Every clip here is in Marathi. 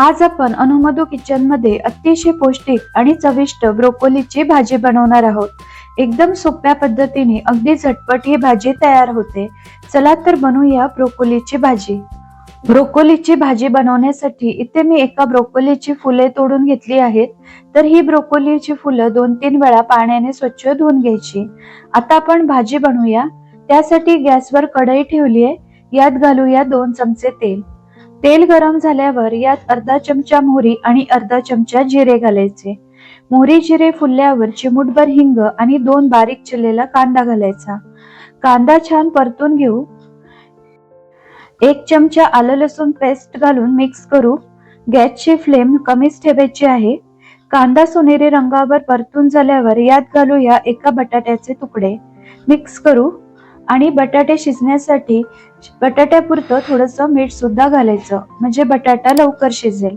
आज आपण अनुमधू किचनमध्ये अतिशय पौष्टिक आणि चविष्ट ब्रोकोलीची भाजी बनवणार आहोत. एकदम सोप्या पद्धतीने अगदी झटपट ही भाजी तयार होते. चला तर बनवूया ब्रोकोलीची भाजी. ब्रोकोलीची भाजी बनवण्यासाठी इथे मी एका ब्रोकोलीची फुले तोडून घेतली आहेत. तर ही ब्रोकोलीची फुलं दोन तीन वेळा पाण्याने स्वच्छ धुवून घ्यायची. आता आपण भाजी बनवूया. त्यासाठी गॅसवर कढई ठेवली आहे. यात घालूया दोन चमचे तेल. तेल गरम झाल्यावर यात अर्धा चमचा मोहरी आणि अर्धा चमचा जिरे घालायचे. मोहरी जिरे फुलल्यावर चिमूटभर हिंग आणि दोन बारीक चिरलेला कांदा घालायचा. कांदा छान परतून घेऊ. एक चमचा आलं लसूण पेस्ट घालून मिक्स करू. गॅसची फ्लेम कमीच ठेवायची आहे. कांदा सोनेरी रंगावर परतून झाल्यावर यात घालूया एका बटाट्याचे तुकडे. मिक्स करू. आणि बटाटे शिजण्यासाठी बटाट्यापुरतं थोडंसं मीठ सुद्धा घालायचं. म्हणजे बटाटा लवकर शिजेल.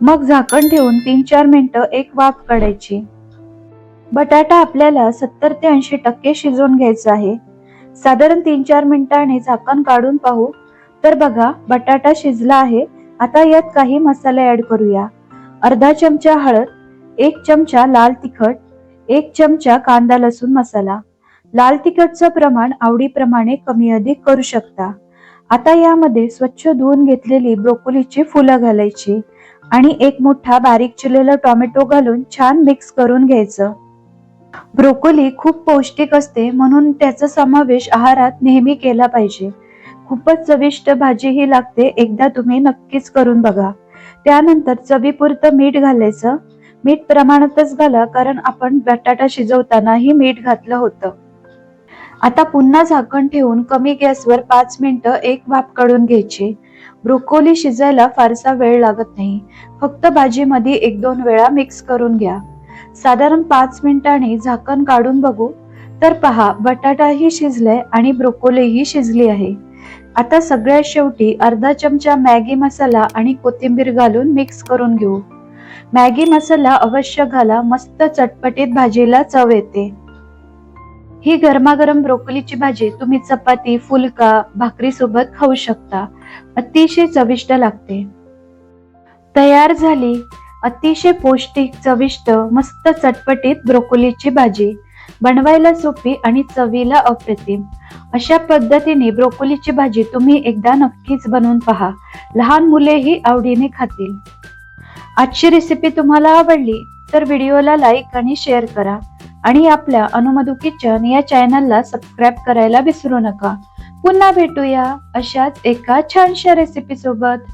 मग झाकण ठेवून तीन चार मिनटं एक वाफ काढायची. बटाटा आपल्याला सत्तर ते ऐंशी टक्के शिजवून घ्यायचा आहे. साधारण तीन चार मिनिटांनी झाकण काढून पाहू. तर बघा बटाटा शिजला आहे. आता यात काही मसाले ऍड करूया. अर्धा चमचा हळद एक चमचा लाल तिखट एक चमचा कांदा लसूण मसाला. लाल तिखटचं प्रमाण आवडीप्रमाणे कमी अधिक करू शकता. आता यामध्ये स्वच्छ धुवून घेतलेली ब्रोकोलीची फुलं घालायची आणि एक मोठा बारीक चिरलेला टोमॅटो घालून छान मिक्स करून घ्यायचं. ब्रोकोली खूप पौष्टिक असते म्हणून त्याचा समावेश आहारात नेहमी केला पाहिजे. खूपच चविष्ट भाजी ही लागते एकदा तुम्ही नक्कीच करून बघा. त्यानंतर चवीपुरतं मीठ घालायचं. मीठ प्रमाणातच घाला कारण आपण बटाटा शिजवतानाही मीठ घातलं होतं. आता पुन्हा झाकण ठेवून कमी गॅसवर पाच मिनिटं एक भाप काढून घ्यायची. ब्रोकोली शिजायला फारसा वेळ लागत नाही. फक्त भाजीमध्ये एक दोन वेळा मिक्स करून घ्या. साधारण पाच मिनिटांनी झाकण काढून बघू. तर पहा बटाटाही शिजलाय आणि ब्रोकोलीही शिजली आहे. आता सगळ्यात शेवटी अर्धा चमचा मॅगी मसाला आणि कोथिंबीर घालून मिक्स करून घेऊ. मॅगी मसाला अवश्य घाला मस्त चटपटीत भाजीला चव येते. ही गरमागरम ब्रोकोलीची भाजी तुम्ही चपाती फुलका भाकरी सोबत खाऊ शकता. अतिशय चविष्ट लागते. तयार झाली अतिशय पौष्टिक चविष्ट मस्त चटपटीत ब्रोकोलीची भाजी. बनवायला सोपी आणि चवीला अप्रतिम. अशा पद्धतीने ब्रोकोलीची भाजी तुम्ही एकदा नक्कीच बनवून पहा. लहान मुलेही आवडीने खातील. आजची रेसिपी तुम्हाला आवडली तर व्हिडिओला लाईक आणि शेअर करा. आणि आपल्या अनुमधू किचन या चॅनलला सबस्क्राईब करायला विसरू नका. पुन्हा भेटूया अशाच एका छानशा रेसिपी सोबत.